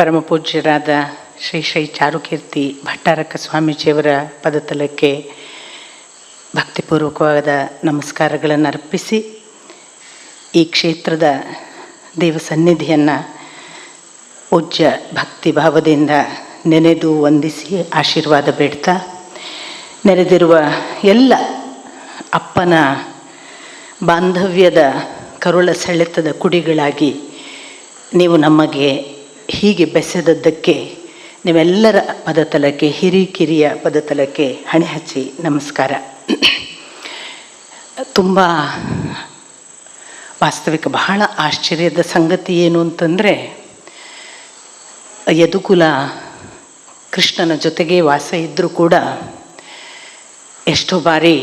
ಪರಮ ಪೂಜ್ಯರಾದ ಶ್ರೀ ಶ್ರೀ ಚಾರುಕೀರ್ತಿ ಭಟ್ಟಾರಕ ಸ್ವಾಮೀಜಿಯವರ ಪದತಲಕ್ಕೆ ಭಕ್ತಿಪೂರ್ವಕವಾದ ನಮಸ್ಕಾರಗಳನ್ನು ಅರ್ಪಿಸಿ ಈ ಕ್ಷೇತ್ರದ ದೇವ ಸನ್ನಿಧಿಯನ್ನು ಪೂಜ್ಯ ಭಕ್ತಿ ಭಾವದಿಂದ ನೆನೆದು ವಂದಿಸಿ ಆಶೀರ್ವಾದ ಬೇಡ್ತಾ ನೆರೆದಿರುವ ಎಲ್ಲ ಅಪ್ಪನ ಬಾಂಧವ್ಯದ ಕರುಳ ಸೆಳೆತದ ಕುಡಿಗಳಾಗಿ ನೀವು ನಮಗೆ ಹೀಗೆ ಬೆಸೆದದ್ದಕ್ಕೆ, ನಿಮ್ಮೆಲ್ಲರ ಪದತಲಕ್ಕೆ ಹಿರಿಕಿರಿಯ ಪದತಲಕ್ಕೆ ಹಣೆ ಹಚ್ಚಿ ನಮಸ್ಕಾರ. ತುಂಬ ವಾಸ್ತವಿಕ, ಬಹಳ ಆಶ್ಚರ್ಯದ ಸಂಗತಿ ಏನು ಅಂತಂದರೆ, ಯದುಕುಲ ಕೃಷ್ಣನ ಜೊತೆಗೆ ವಾಸ ಇದ್ದರೂ ಕೂಡ ಎಷ್ಟೋ ಬಾರಿ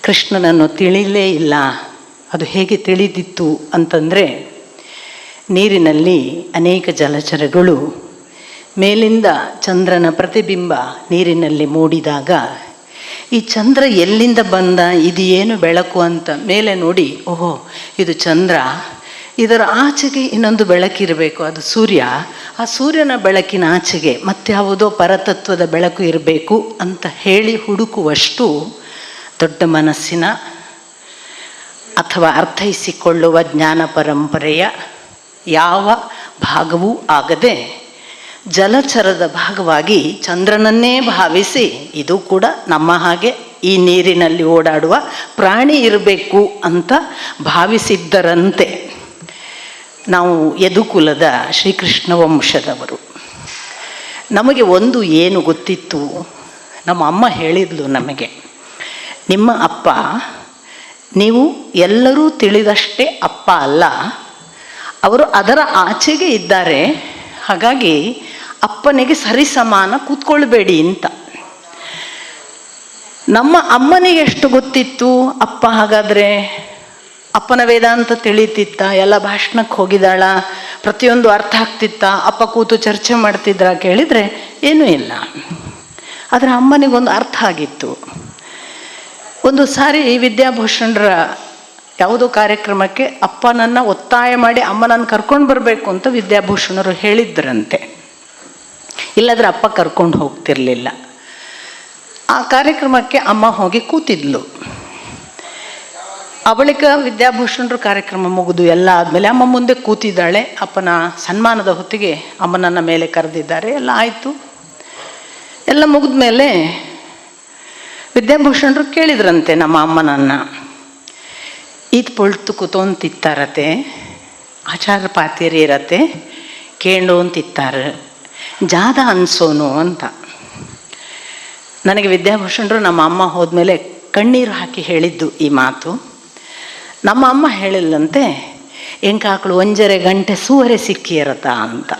ಕೃಷ್ಣನನ್ನು ತಿಳಿಲೇ ಇಲ್ಲ. ಅದು ಹೇಗೆ ತಿಳಿದಿತ್ತು ಅಂತಂದರೆ ನೀರಿನಲ್ಲಿ ಅನೇಕ ಜಲಚರಗಳು ಮೇಲಿಂದ ಚಂದ್ರನ ಪ್ರತಿಬಿಂಬ ನೀರಿನಲ್ಲಿ ಮೂಡಿದಾಗ, ಈ ಚಂದ್ರ ಎಲ್ಲಿಂದ ಬಂದ, ಇದು ಏನು ಬೆಳಕು ಅಂತ ಮೇಲೆ ನೋಡಿ, ಓಹೋ, ಇದು ಚಂದ್ರ. ಇದರ ಆಚೆಗೆ ಇನ್ನೊಂದು ಬೆಳಕಿರಬೇಕು ಅದು ಸೂರ್ಯ. ಆ ಸೂರ್ಯನ ಬೆಳಕಿನ ಆಚೆಗೆ ಮತ್ಯಾವುದೋ ಪರತತ್ವದ ಬೆಳಕು ಇರಬೇಕು ಅಂತ ಹೇಳಿ ಹುಡುಕುವಷ್ಟು ದೊಡ್ಡ ಮನಸ್ಸಿನ ಅಥವಾ ಅರ್ಥೈಸಿಕೊಳ್ಳುವ ಜ್ಞಾನ ಪರಂಪರೆಯ ಯಾವ ಭಾಗವೂ ಆಗದೆ ಜಲಚರದ ಭಾಗವಾಗಿ ಚಂದ್ರನನ್ನೇ ಭಾವಿಸಿ ಇದು ಕೂಡ ನಮ್ಮ ಹಾಗೆ ಈ ನೀರಿನಲ್ಲಿ ಓಡಾಡುವ ಪ್ರಾಣಿ ಇರಬೇಕು ಅಂತ ಭಾವಿಸಿದ್ದರಂತೆ. ನಾವು ಯದುಕುಲದ ಶ್ರೀಕೃಷ್ಣ ವಂಶದವರು. ನಮಗೆ ಒಂದು ಏನು ಗೊತ್ತಿತ್ತು? ನಮ್ಮ ಅಮ್ಮ ಹೇಳಿದ್ಲು ನಮಗೆ, ನಿಮ್ಮ ಅಪ್ಪ, ನೀವು ಎಲ್ಲರೂ ತಿಳಿದಷ್ಟೇ ಅಪ್ಪ ಅಲ್ಲ ಅವರು ಅದರ ಆಚೆಗೆ ಇದ್ದಾರೆ. ಹಾಗಾಗಿ ಅಪ್ಪನಿಗೆ ಸರಿಸಮಾನ ಕೂತ್ಕೊಳ್ಬೇಡಿ ಅಂತ. ನಮ್ಮ ಅಮ್ಮನಿಗೆ ಎಷ್ಟು ಗೊತ್ತಿತ್ತು? ಅಪ್ಪ ಹಾಗಾದರೆ ಅಪ್ಪನ ವೇದಾಂತ ತಿಳಿತಿತ್ತ, ಎಲ್ಲ ಭಾಷಣಕ್ಕೆ ಹೋಗಿದ್ದಾಳ, ಪ್ರತಿಯೊಂದು ಅರ್ಥ ಆಗ್ತಿತ್ತ, ಅಪ್ಪ ಕೂತು ಚರ್ಚೆ ಮಾಡ್ತಿದ್ರ ಕೇಳಿದರೆ ಏನೂ ಇಲ್ಲ. ಆದರೆ ಅಮ್ಮನಿಗೊಂದು ಅರ್ಥ ಆಗಿತ್ತು. ಒಂದು ಸಾರಿ ವಿದ್ಯಾಭೂಷಣರ ಯಾವುದೋ ಕಾರ್ಯಕ್ರಮಕ್ಕೆ ಅಪ್ಪನನ್ನು ಒತ್ತಾಯ ಮಾಡಿ ಅಮ್ಮನನ್ನು ಕರ್ಕೊಂಡು ಬರಬೇಕು ಅಂತ ವಿದ್ಯಾಭೂಷಣರು ಹೇಳಿದ್ರಂತೆ. ಇಲ್ಲದ್ರೆ ಅಪ್ಪ ಕರ್ಕೊಂಡು ಹೋಗ್ತಿರ್ಲಿಲ್ಲ. ಆ ಕಾರ್ಯಕ್ರಮಕ್ಕೆ ಅಮ್ಮ ಹೋಗಿ ಕೂತಿದ್ಲು. ಆ ಬಳಿಕ ವಿದ್ಯಾಭೂಷಣರು ಕಾರ್ಯಕ್ರಮ ಮುಗಿದು ಎಲ್ಲ ಆದಮೇಲೆ ಅಮ್ಮ ಮುಂದೆ ಕೂತಿದ್ದಾಳೆ. ಅಪ್ಪನ ಸನ್ಮಾನದ ಹೊತ್ತಿಗೆ ಅಮ್ಮನನ್ನ ಮೇಲೆ ಕರೆದಿದ್ದಾರೆ. ಎಲ್ಲ ಆಯಿತು. ಎಲ್ಲ ಮುಗಿದ ಮೇಲೆ ವಿದ್ಯಾಭೂಷಣರು ಕೇಳಿದ್ರಂತೆ ನಮ್ಮ ಅಮ್ಮನನ್ನ. ಈದ್ ಪೊಳ್ತು ಕುತೋಂತಿತ್ತಾರತೆ ಆಚಾರ ಪಾತಿರಿ ಇರತ್ತೆ ಕೇಳೋ ಅಂತಿತ್ತಾರೆ ಜಾದ ಅನ್ಸೋನು ಅಂತ. ನನಗೆ ವಿದ್ಯಾಭೂಷಣರು ನಮ್ಮ ಅಮ್ಮ ಹೋದ್ಮೇಲೆ ಕಣ್ಣೀರು ಹಾಕಿ ಹೇಳಿದ್ದು ಈ ಮಾತು. ನಮ್ಮ ಅಮ್ಮ ಹೇಳಿಲ್ಲಂತೆ, ಎಂಕಾಕಳು ಒಂಜರೆ ಗಂಟೆ ಸೂವರೆ ಸಿಕ್ಕಿರತ್ತ ಅಂತ.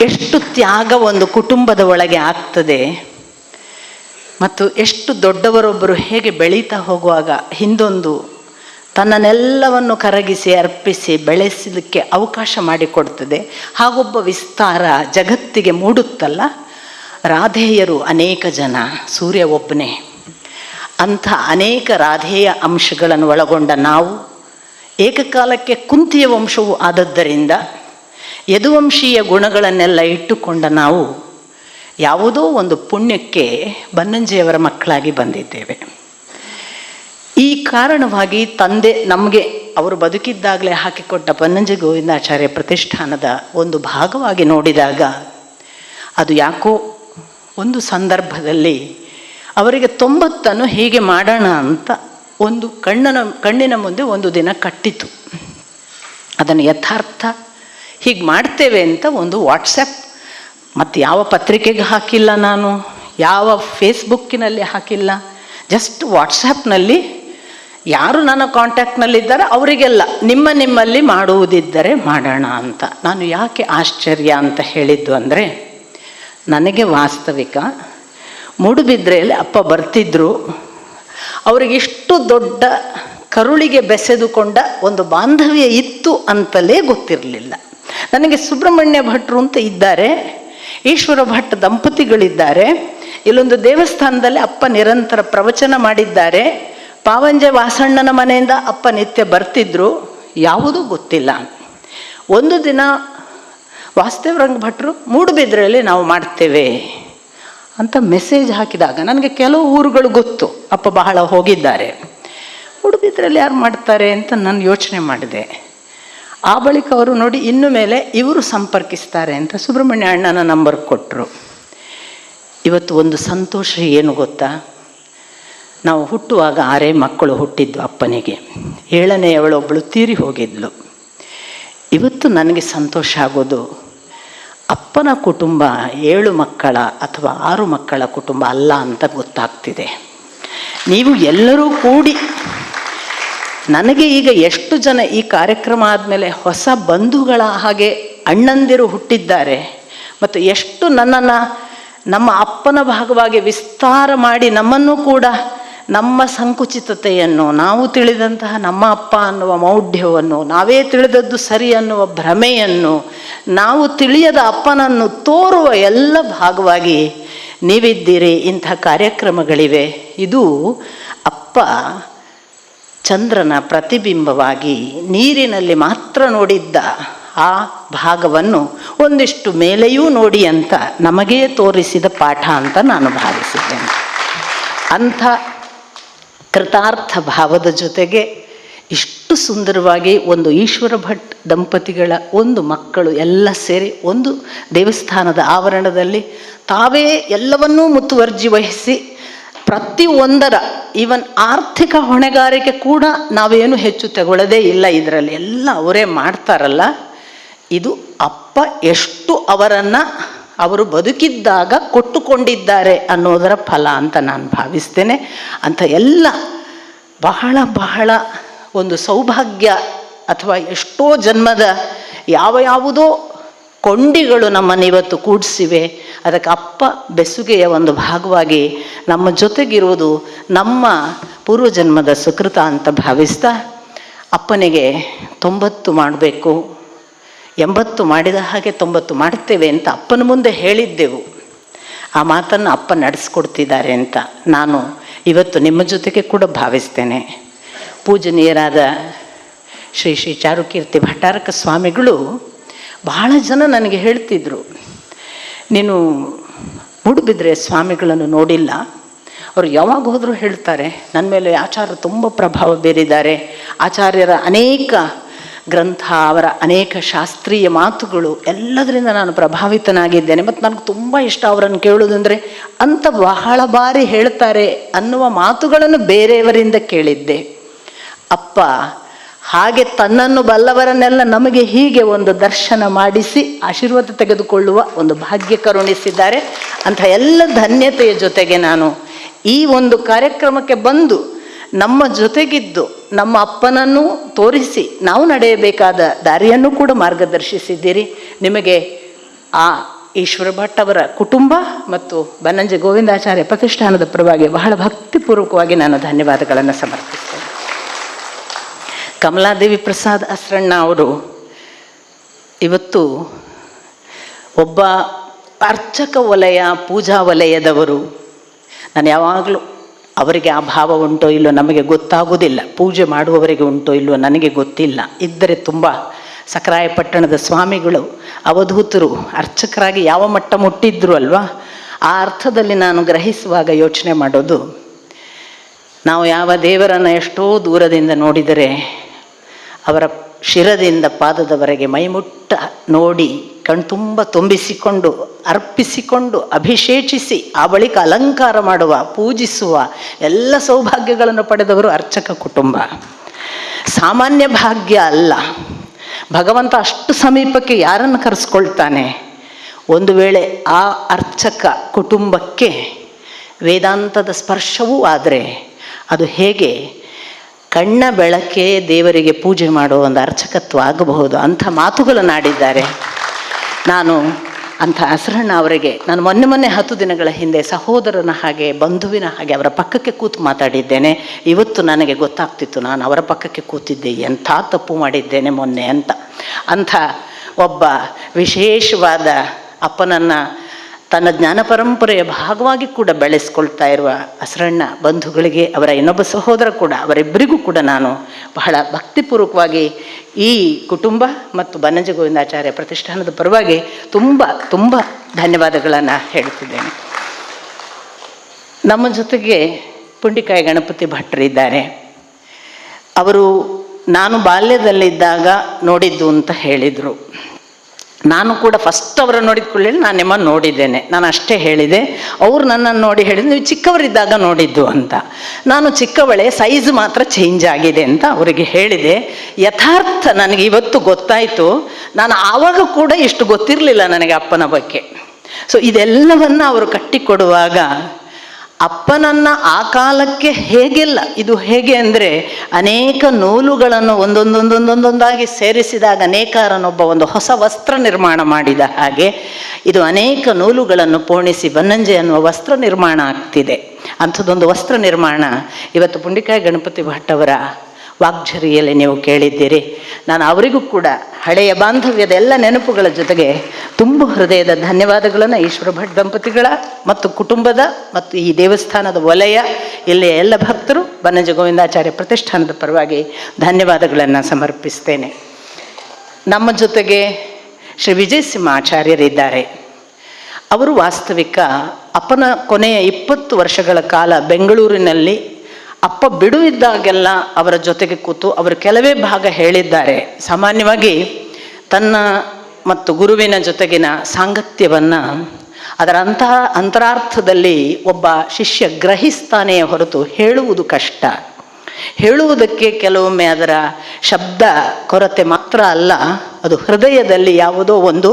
ಎಷ್ಟು ತ್ಯಾಗ ಒಂದು ಕುಟುಂಬದ ಒಳಗೆ ಆಗ್ತದೆ. ಮತ್ತು ಎಷ್ಟು ದೊಡ್ಡವರೊಬ್ಬರು ಹೇಗೆ ಬೆಳೀತಾ ಹೋಗುವಾಗ ಹಿಂದೊಂದು ತನ್ನನ್ನೆಲ್ಲವನ್ನು ಕರಗಿಸಿ ಅರ್ಪಿಸಿ ಬೆಳೆಸಲಿಕ್ಕೆ ಅವಕಾಶ ಮಾಡಿಕೊಡ್ತದೆ ಹಾಗೊಬ್ಬ ವಿಸ್ತಾರ ಜಗತ್ತಿಗೆ ಮೂಡುತ್ತಲ್ಲ. ರಾಧೇಯರು ಅನೇಕ ಜನ, ಸೂರ್ಯ ಒಬ್ಬನೇ. ಅಂಥ ಅನೇಕ ರಾಧೇಯ ಅಂಶಗಳನ್ನು ಒಳಗೊಂಡ ನಾವು ಏಕಕಾಲಕ್ಕೆ ಕುಂತಿಯ ವಂಶವು ಆದದ್ದರಿಂದ ಯದುವಂಶೀಯ ಗುಣಗಳನ್ನೆಲ್ಲ ಇಟ್ಟುಕೊಂಡ ನಾವು ಯಾವುದೋ ಒಂದು ಪುಣ್ಯಕ್ಕೆ ಬನ್ನಂಜಿಯವರ ಮಕ್ಕಳಾಗಿ ಬಂದಿದ್ದೇವೆ. ಈ ಕಾರಣವಾಗಿ ತಂದೆ ನಮಗೆ ಅವರು ಬದುಕಿದ್ದಾಗಲೇ ಹಾಕಿಕೊಟ್ಟ ಬನ್ನಂಜಿ ಗೋವಿಂದಾಚಾರ್ಯ ಪ್ರತಿಷ್ಠಾನದ ಒಂದು ಭಾಗವಾಗಿ ನೋಡಿದಾಗ ಅದು ಯಾಕೋ ಒಂದು ಸಂದರ್ಭದಲ್ಲಿ ಅವರಿಗೆ ತೊಂಬತ್ತನ್ನು ಹೀಗೆ ಮಾಡೋಣ ಅಂತ ಒಂದು ಕಣ್ಣನ ಕಣ್ಣಿನ ಮುಂದೆ ಒಂದು ದಿನ ಕಟ್ಟಿತು. ಅದನ್ನು ಯಥಾರ್ಥ ಹೀಗೆ ಮಾಡ್ತೇವೆ ಅಂತ ಒಂದು ವಾಟ್ಸಪ್ ಮತ್ತು ಯಾವ ಪತ್ರಿಕೆಗೆ ಹಾಕಿಲ್ಲ ನಾನು? ಯಾವ ಫೇಸ್ಬುಕ್ಕಿನಲ್ಲಿ ಹಾಕಿಲ್ಲ? ಜಸ್ಟ್ ವಾಟ್ಸಪ್ನಲ್ಲಿ ಯಾರು ನನ್ನ ಕಾಂಟ್ಯಾಕ್ಟ್ನಲ್ಲಿದ್ದಾರೆ ಅವರಿಗೆಲ್ಲ ನಿಮ್ಮ ನಿಮ್ಮಲ್ಲಿ ಮಾಡುವುದಿದ್ದರೆ ಮಾಡೋಣ ಅಂತ. ನಾನು ಯಾಕೆ ಆಶ್ಚರ್ಯ ಅಂತ ಹೇಳಿದ್ದು ಅಂದರೆ, ನನಗೆ ವಾಸ್ತವಿಕ. ಮೂಡುಬಿದ್ರೆಯಲ್ಲಿ ಅಪ್ಪ ಬರ್ತಿದ್ರು. ಅವರಿಗಿಷ್ಟು ದೊಡ್ಡ ಕರುಳಿಗೆ ಬೆಸೆದುಕೊಂಡ ಒಂದು ಬಾಂಧವ್ಯ ಇತ್ತು ಅಂತಲೇ ಗೊತ್ತಿರಲಿಲ್ಲ. ನನಗೆ ಸುಬ್ರಹ್ಮಣ್ಯ ಭಟ್ರು ಅಂತ ಇದ್ದಾರೆ. ಈಶ್ವರ ಭಟ್ ದಂಪತಿಗಳಿದ್ದಾರೆ. ಇಲ್ಲೊಂದು ದೇವಸ್ಥಾನದಲ್ಲಿ ಅಪ್ಪ ನಿರಂತರ ಪ್ರವಚನ ಮಾಡಿದ್ದಾರೆ. ಪಾವಂಜೆ ವಾಸಣ್ಣನ ಮನೆಯಿಂದ ಅಪ್ಪ ನಿತ್ಯ ಬರ್ತಿದ್ರು. ಯಾವುದೂ ಗೊತ್ತಿಲ್ಲ. ಒಂದು ದಿನ ವಾಸುದೇವರಂಗ ಭಟ್ರು ಮೂಡುಬಿದ್ರೆಯಲ್ಲಿ ನಾವು ಮಾಡ್ತೇವೆ ಅಂತ ಮೆಸೇಜ್ ಹಾಕಿದಾಗ ನನಗೆ ಕೆಲವು ಊರುಗಳು ಗೊತ್ತು. ಅಪ್ಪ ಬಹಳ ಹೋಗಿದ್ದಾರೆ. ಮೂಡುಬಿದ್ರೆಯಲ್ಲಿ ಯಾರು ಮಾಡ್ತಾರೆ ಅಂತ ನಾನು ಯೋಚನೆ ಮಾಡಿದೆ. ಆ ಬಳಿಕ ಅವರು ನೋಡಿ ಇನ್ನು ಮೇಲೆ ಇವರು ಸಂಪರ್ಕಿಸ್ತಾರೆ ಅಂತ ಸುಬ್ರಹ್ಮಣ್ಯ ಅಣ್ಣನ ನಂಬರ್ ಕೊಟ್ಟರು ಇವತ್ತು ಒಂದು ಸಂತೋಷ ಏನು ಗೊತ್ತಾ? ನಾವು ಹುಟ್ಟುವಾಗ ಆರೇ ಮಕ್ಕಳು ಹುಟ್ಟಿದ್ದು ಅಪ್ಪನಿಗೆ. ಏಳನೇ ಅವಳೊಬ್ಬಳು ತೀರಿ ಹೋಗಿದ್ಲು. ಇವತ್ತು ನನಗೆ ಸಂತೋಷ ಆಗೋದು ಅಪ್ಪನ ಕುಟುಂಬ ಏಳು ಮಕ್ಕಳ ಅಥವಾ ಆರು ಮಕ್ಕಳ ಕುಟುಂಬ ಅಲ್ಲ ಅಂತ ಗೊತ್ತಾಗ್ತಿದೆ. ನೀವು ಎಲ್ಲರೂ ಕೂಡಿ ನನಗೆ ಈಗ ಎಷ್ಟು ಜನ ಈ ಕಾರ್ಯಕ್ರಮ ಆದಮೇಲೆ ಹೊಸ ಬಂಧುಗಳ ಹಾಗೆ ಅಣ್ಣಂದಿರು ಹುಟ್ಟಿದ್ದಾರೆ, ಮತ್ತು ಎಷ್ಟು ನನ್ನನ್ನು ನಮ್ಮ ಅಪ್ಪನ ಭಾಗವಾಗಿ ವಿಸ್ತಾರ ಮಾಡಿ ನಮ್ಮನ್ನು ಕೂಡ ನಮ್ಮ ಸಂಕುಚಿತತೆಯನ್ನು, ನಾವು ತಿಳಿದಂತಹ ನಮ್ಮ ಅಪ್ಪ ಅನ್ನುವ ಮೌಢ್ಯವನ್ನು, ನಾವೇ ತಿಳಿದದ್ದು ಸರಿ ಅನ್ನುವ ಭ್ರಮೆಯನ್ನು, ನಾವು ತಿಳಿಯದ ಅಪ್ಪನನ್ನು ತೋರುವ ಎಲ್ಲ ಭಾಗವಾಗಿ ನೀವಿದ್ದೀರಿ, ಇಂಥ ಕಾರ್ಯಕ್ರಮಗಳಿವೆ. ಇದು ಅಪ್ಪ ಚಂದ್ರನ ಪ್ರತಿಬಿಂಬವಾಗಿ ನೀರಿನಲ್ಲಿ ಮಾತ್ರ ನೋಡಿದ್ದ ಆ ಭಾಗವನ್ನು ಒಂದಿಷ್ಟು ಮೇಲೆಯೂ ನೋಡಿ ಅಂತ ನಮಗೇ ತೋರಿಸಿದ ಪಾಠ ಅಂತ ನಾನು ಭಾವಿಸಿದ್ದೇನೆ. ಅಂಥ ಕೃತಾರ್ಥ ಭಾವದ ಜೊತೆಗೆ ಇಷ್ಟು ಸುಂದರವಾಗಿ ಒಂದು ಈಶ್ವರ ಭಟ್ ದಂಪತಿಗಳ ಒಂದು ಮಕ್ಕಳು ಎಲ್ಲ ಸೇರಿ ಒಂದು ದೇವಸ್ಥಾನದ ಆವರಣದಲ್ಲಿ ತಾವೇ ಎಲ್ಲವನ್ನೂ ಮುತುವರ್ಜಿ ವಹಿಸಿ ಪ್ರತಿಯೊಂದರ ಈವನ್ ಆರ್ಥಿಕ ಹೊಣೆಗಾರಿಕೆ ಕೂಡ ನಾವೇನು ಹೆಚ್ಚು ತಗೊಳ್ಳೋದೇ ಇಲ್ಲ ಇದರಲ್ಲಿ. ಎಲ್ಲ ಅವರೇ ಮಾಡ್ತಾರಲ್ಲ. ಇದು ಅಪ್ಪ ಎಷ್ಟು ಅವರನ್ನು ಅವರು ಬದುಕಿದ್ದಾಗ ಕೊಟ್ಟುಕೊಂಡಿದ್ದಾರೆ ಅನ್ನೋದರ ಫಲ ಅಂತ ನಾನು ಭಾವಿಸ್ತೇನೆ. ಅಂತ ಎಲ್ಲ ಬಹಳ ಬಹಳ ಒಂದು ಸೌಭಾಗ್ಯ ಅಥವಾ ಎಷ್ಟೋ ಜನ್ಮದ ಯಾವ ಯಾವುದೋ ಕೊಂಡಿಗಳು ನಮ್ಮನ್ನು ಇವತ್ತು ಕೂಡಿಸಿವೆ. ಅದಕ್ಕೆ ಅಪ್ಪ ಬೆಸುಗೆಯ ಒಂದು ಭಾಗವಾಗಿ ನಮ್ಮ ಜೊತೆಗಿರುವುದು ನಮ್ಮ ಪೂರ್ವಜನ್ಮದ ಸುಕೃತ ಅಂತ ಭಾವಿಸ್ತಾ ಅಪ್ಪನಿಗೆ ತೊಂಬತ್ತು ಮಾಡಬೇಕು. ಎಂಬತ್ತು ಮಾಡಿದ ಹಾಗೆ ತೊಂಬತ್ತು ಮಾಡ್ತೇವೆ ಅಂತ ಅಪ್ಪನ ಮುಂದೆ ಹೇಳಿದ್ದೆವು. ಆ ಮಾತನ್ನು ಅಪ್ಪ ನಡೆಸ್ಕೊಡ್ತಿದ್ದಾರೆ ಅಂತ ನಾನು ಇವತ್ತು ನಿಮ್ಮ ಜೊತೆಗೆ ಕೂಡ ಭಾವಿಸ್ತೇನೆ. ಪೂಜನೀಯರಾದ ಶ್ರೀ ಶ್ರೀ ಚಾರುಕೀರ್ತಿ ಭಟ್ಟಾರಕ ಸ್ವಾಮಿಗಳು ಬಹಳ ಜನ ನನಗೆ ಹೇಳ್ತಿದ್ರು, ನೀನು ಮೂಡುಬಿದ್ರೆ ಸ್ವಾಮಿಗಳನ್ನು ನೋಡಿಲ್ಲ. ಅವರು ಯಾವಾಗ ಹೋದರೂ ಹೇಳ್ತಾರೆ ನನ್ನ ಮೇಲೆ ಆಚಾರ್ಯರು ತುಂಬ ಪ್ರಭಾವ ಬೀರಿದ್ದಾರೆ. ಆಚಾರ್ಯರ ಅನೇಕ ಗ್ರಂಥ, ಅವರ ಅನೇಕ ಶಾಸ್ತ್ರೀಯ ಮಾತುಗಳು ಎಲ್ಲದರಿಂದ ನಾನು ಪ್ರಭಾವಿತನಾಗಿದ್ದೇನೆ. ಮತ್ತು ನನಗೆ ತುಂಬ ಇಷ್ಟ ಅವರನ್ನು ಕೇಳೋದಂದರೆ, ಅಂತ ಬಹಳ ಬಾರಿ ಹೇಳ್ತಾರೆ ಅನ್ನುವ ಮಾತುಗಳನ್ನು ಬೇರೆಯವರಿಂದ ಕೇಳಿದ್ದೆ. ಅಪ್ಪ ಹಾಗೆ ತನ್ನನ್ನು ಬಲ್ಲವರನ್ನೆಲ್ಲ ನಮಗೆ ಹೀಗೆ ಒಂದು ದರ್ಶನ ಮಾಡಿಸಿ ಆಶೀರ್ವಾದ ತೆಗೆದುಕೊಳ್ಳುವ ಒಂದು ಭಾಗ್ಯ ಕರುಣಿಸಿದ್ದಾರೆ. ಅಂತ ಎಲ್ಲ ಧನ್ಯತೆಯ ಜೊತೆಗೆ ನಾನು ಈ ಒಂದು ಕಾರ್ಯಕ್ರಮಕ್ಕೆ ಬಂದು ನಮ್ಮ ಜೊತೆಗಿದ್ದು ನಮ್ಮ ಅಪ್ಪನನ್ನು ತೋರಿಸಿ ನಾವು ನಡೆಯಬೇಕಾದ ದಾರಿಯನ್ನು ಕೂಡ ಮಾರ್ಗದರ್ಶಿಸಿದ್ದೀರಿ. ನಿಮಗೆ ಆ ಈಶ್ವರ ಭಟ್ ಅವರ ಕುಟುಂಬ ಮತ್ತು ಬನ್ನಂಜೆ ಗೋವಿಂದಾಚಾರ್ಯ ಪ್ರತಿಷ್ಠಾನದ ಪರವಾಗಿ ಬಹಳ ಭಕ್ತಿಪೂರ್ವಕವಾಗಿ ನಾನು ಧನ್ಯವಾದಗಳನ್ನು ಸಮರ್ಪಿಸ್ತೇನೆ ಕಮಲಾದೇವಿ ಪ್ರಸಾದ್ ಅಸ್ರಣ್ಣ ಅವರು ಇವತ್ತು ಒಬ್ಬ ಅರ್ಚಕ ವಲಯ, ಪೂಜಾ ವಲಯದವರು. ನಾನು ಯಾವಾಗಲೂ ಅವರಿಗೆ ಆ ಭಾವ ಉಂಟೋ ಇಲ್ಲೋ ನಮಗೆ ಗೊತ್ತಾಗೋದಿಲ್ಲ. ಪೂಜೆ ಮಾಡುವವರಿಗೆ ಉಂಟೋ ಇಲ್ಲೋ ನನಗೆ ಗೊತ್ತಿಲ್ಲ. ಇದ್ದರೆ ತುಂಬ ಸಕರಾಯಪಟ್ಟಣದ ಸ್ವಾಮಿಗಳು, ಅವಧೂತರು, ಅರ್ಚಕರಾಗಿ ಯಾವ ಮಟ್ಟ ಮುಟ್ಟಿದ್ರು ಅಲ್ವಾ? ಆ ಅರ್ಥದಲ್ಲಿ ನಾನು ಗ್ರಹಿಸುವಾಗ ಯೋಚನೆ ಮಾಡೋದು, ನಾವು ಯಾವ ದೇವರನ್ನು ಎಷ್ಟೋ ದೂರದಿಂದ ನೋಡಿದರೆ ಅವರ ಶಿರದಿಂದ ಪಾದದವರೆಗೆ ಮೈಮುಟ್ಟ ನೋಡಿ ಕಣ್ತುಂಬ ತುಂಬಿಸಿಕೊಂಡು ಅರ್ಪಿಸಿಕೊಂಡು ಅಭಿಷೇಚಿಸಿ ಆ ಬಳಿಕ ಅಲಂಕಾರ ಮಾಡುವ, ಪೂಜಿಸುವ ಎಲ್ಲ ಸೌಭಾಗ್ಯಗಳನ್ನು ಪಡೆದವರು ಅರ್ಚಕ ಕುಟುಂಬ. ಸಾಮಾನ್ಯ ಭಾಗ್ಯ ಅಲ್ಲ. ಭಗವಂತ ಅಷ್ಟು ಸಮೀಪಕ್ಕೆ ಯಾರನ್ನು ಕರೆಸ್ಕೊಳ್ತಾನೆ? ಒಂದು ವೇಳೆ ಆ ಅರ್ಚಕ ಕುಟುಂಬಕ್ಕೆ ವೇದಾಂತದ ಸ್ಪರ್ಶವೂ ಆದರೆ ಅದು ಹೇಗೆ? ಕಣ್ಣ ಬೆಳಕೆ ದೇವರಿಗೆ ಪೂಜೆ ಮಾಡುವ ಒಂದು ಅರ್ಚಕತ್ವ ಆಗಬಹುದು ಅಂಥ ಮಾತುಗಳನ್ನಾಡಿದ್ದಾರೆ ನಾನು ಅಂಥ ಅಸರಣ್ಣ ಅವರಿಗೆ ನಾನು ಮೊನ್ನೆ ಮೊನ್ನೆ ಹತ್ತು ದಿನಗಳ ಹಿಂದೆ ಸಹೋದರನ ಹಾಗೆ ಬಂಧುವಿನ ಹಾಗೆ ಅವರ ಪಕ್ಕಕ್ಕೆ ಕೂತು ಮಾತಾಡಿದ್ದೇನೆ. ಇವತ್ತು ನನಗೆ ಗೊತ್ತಾಗ್ತಿತ್ತು ನಾನು ಅವರ ಪಕ್ಕಕ್ಕೆ ಕೂತಿದ್ದೆ, ಎಂಥ ತಪ್ಪು ಮಾಡಿದ್ದೇನೆ ಮೊನ್ನೆ ಅಂತ. ಅಂಥ ಒಬ್ಬ ವಿಶೇಷವಾದ ಅಪ್ಪನನ್ನು ತನ್ನ ಜ್ಞಾನ ಪರಂಪರೆಯ ಭಾಗವಾಗಿ ಕೂಡ ಬೆಳೆಸ್ಕೊಳ್ತಾ ಇರುವ ಅಸರಣ್ಣ ಬಂಧುಗಳಿಗೆ, ಅವರ ಇನ್ನೊಬ್ಬ ಸಹೋದರ ಕೂಡ, ಅವರಿಬ್ಬರಿಗೂ ಕೂಡ ನಾನು ಬಹಳ ಭಕ್ತಿಪೂರ್ವಕವಾಗಿ ಈ ಕುಟುಂಬ ಮತ್ತು ಬನ್ನಂಜ ಗೋವಿಂದಾಚಾರ್ಯ ಪ್ರತಿಷ್ಠಾನದ ಪರವಾಗಿ ತುಂಬ ತುಂಬ ಧನ್ಯವಾದಗಳನ್ನು ಹೇಳ್ತಿದ್ದೇನೆ ನಮ್ಮ ಜೊತೆಗೆ ಪುಂಡಿಕಾಯಿ ಗಣಪತಿ ಭಟ್ರಿದ್ದಾರೆ ಅವರು ನಾನು ಬಾಲ್ಯದಲ್ಲಿದ್ದಾಗ ನೋಡಿದ್ದು ಅಂತ ಹೇಳಿದರು. ನಾನು ಕೂಡ ಫಸ್ಟ್ ಅವರ ನೋಡಿದ ಕೂಡಲೇ ನಾನು ನಿಮ್ಮನ್ನು ನೋಡಿದ್ದೇನೆ. ನಾನು ಅಷ್ಟೇ ಹೇಳಿದೆ, ಅವರು ನನ್ನನ್ನು ನೋಡಿ ಹೇಳಿದ್ರು, ನೀವು ಚಿಕ್ಕವರಿದ್ದಾಗ ನೋಡಿದ್ದು ಅಂತ. ನಾನು ಚಿಕ್ಕವಳೆ ಸೈಜ್ ಮಾತ್ರ ಚೇಂಜ್ ಆಗಿದೆ ಅಂತ ಅವರಿಗೆ ಹೇಳಿದೆ. ಯಥಾರ್ಥ ನನಗೆ ಇವತ್ತು ಗೊತ್ತಾಯಿತು. ನಾನು ಆವಾಗ ಕೂಡ ಇಷ್ಟು ಗೊತ್ತಿರಲಿಲ್ಲ ನನಗೆ ಅಪ್ಪನ ಬಗ್ಗೆ. ಸೊ ಇದೆಲ್ಲವನ್ನು ಅವರು ಕಟ್ಟಿಕೊಡುವಾಗ ಅಪ್ಪನನ್ನ ಆ ಕಾಲಕ್ಕೆ ಹೇಗೆಲ್ಲ, ಇದು ಹೇಗೆ ಅಂದರೆ ಅನೇಕ ನೂಲುಗಳನ್ನು ಒಂದೊಂದೊಂದೊಂದೊಂದೊಂದಾಗಿ ಸೇರಿಸಿದಾಗ ಅನೇಕಾರನೊಬ್ಬ ಒಂದು ಹೊಸ ವಸ್ತ್ರ ನಿರ್ಮಾಣ ಮಾಡಿದ ಹಾಗೆ ಇದು ಅನೇಕ ನೂಲುಗಳನ್ನು ಪೋಣಿಸಿ ಬನ್ನಂಜೆ ಅನ್ನುವ ವಸ್ತ್ರ ನಿರ್ಮಾಣ ಆಗ್ತಿದೆ. ಅಂಥದ್ದೊಂದು ವಸ್ತ್ರ ನಿರ್ಮಾಣ ಇವತ್ತು ಪುಂಡಿಕಾಯಿ ಗಣಪತಿ ಭಟ್ ಅವರ ವಾಗ್ಝರಿಯಲ್ಲಿ ನೀವು ಕೇಳಿದ್ದೀರಿ. ನಾನು ಅವರಿಗೂ ಕೂಡ ಹಳೆಯ ಬಾಂಧವ್ಯದ ಎಲ್ಲ ನೆನಪುಗಳ ಜೊತೆಗೆ ತುಂಬ ಹೃದಯದ ಧನ್ಯವಾದಗಳನ್ನು ಈಶ್ವರ ಭಟ್ ದಂಪತಿಗಳ ಮತ್ತು ಕುಟುಂಬದ ಮತ್ತು ಈ ದೇವಸ್ಥಾನದ ವಲಯ, ಇಲ್ಲಿಯ ಎಲ್ಲ ಭಕ್ತರು ಬನ್ನಜ ಗೋವಿಂದಾಚಾರ್ಯ ಪ್ರತಿಷ್ಠಾನದ ಪರವಾಗಿ ಧನ್ಯವಾದಗಳನ್ನು ಸಮರ್ಪಿಸ್ತೇನೆ. ನಮ್ಮ ಜೊತೆಗೆ ಶ್ರೀ ವಿಜಯ ಸಿಂಹಾಚಾರ್ಯರಿದ್ದಾರೆ ಅವರು ವಾಸ್ತವಿಕ ಅಪನ ಕೊನೆಯ ಇಪ್ಪತ್ತು ವರ್ಷಗಳ ಕಾಲ ಬೆಂಗಳೂರಿನಲ್ಲಿ ಅಪ್ಪ ಬಿಡು ಇದ್ದಾಗೆಲ್ಲ ಅವರ ಜೊತೆಗೆ ಕೂತು ಅವರು ಕೆಲವೇ ಭಾಗ ಹೇಳಿದ್ದಾರೆ. ಸಾಮಾನ್ಯವಾಗಿ ತನ್ನ ಮತ್ತು ಗುರುವಿನ ಜೊತೆಗಿನ ಸಾಂಗತ್ಯವನ್ನು ಅದರ ಅಂತಹ ಅಂತರಾರ್ಥದಲ್ಲಿ ಒಬ್ಬ ಶಿಷ್ಯ ಗ್ರಹಿಸ್ತಾನೆಯೇ ಹೊರತು ಹೇಳುವುದು ಕಷ್ಟ. ಹೇಳುವುದಕ್ಕೆ ಕೆಲವೊಮ್ಮೆ ಅದರ ಶಬ್ದ ಕೊರತೆ ಮಾತ್ರ ಅಲ್ಲ, ಅದು ಹೃದಯದಲ್ಲಿ ಯಾವುದೋ ಒಂದು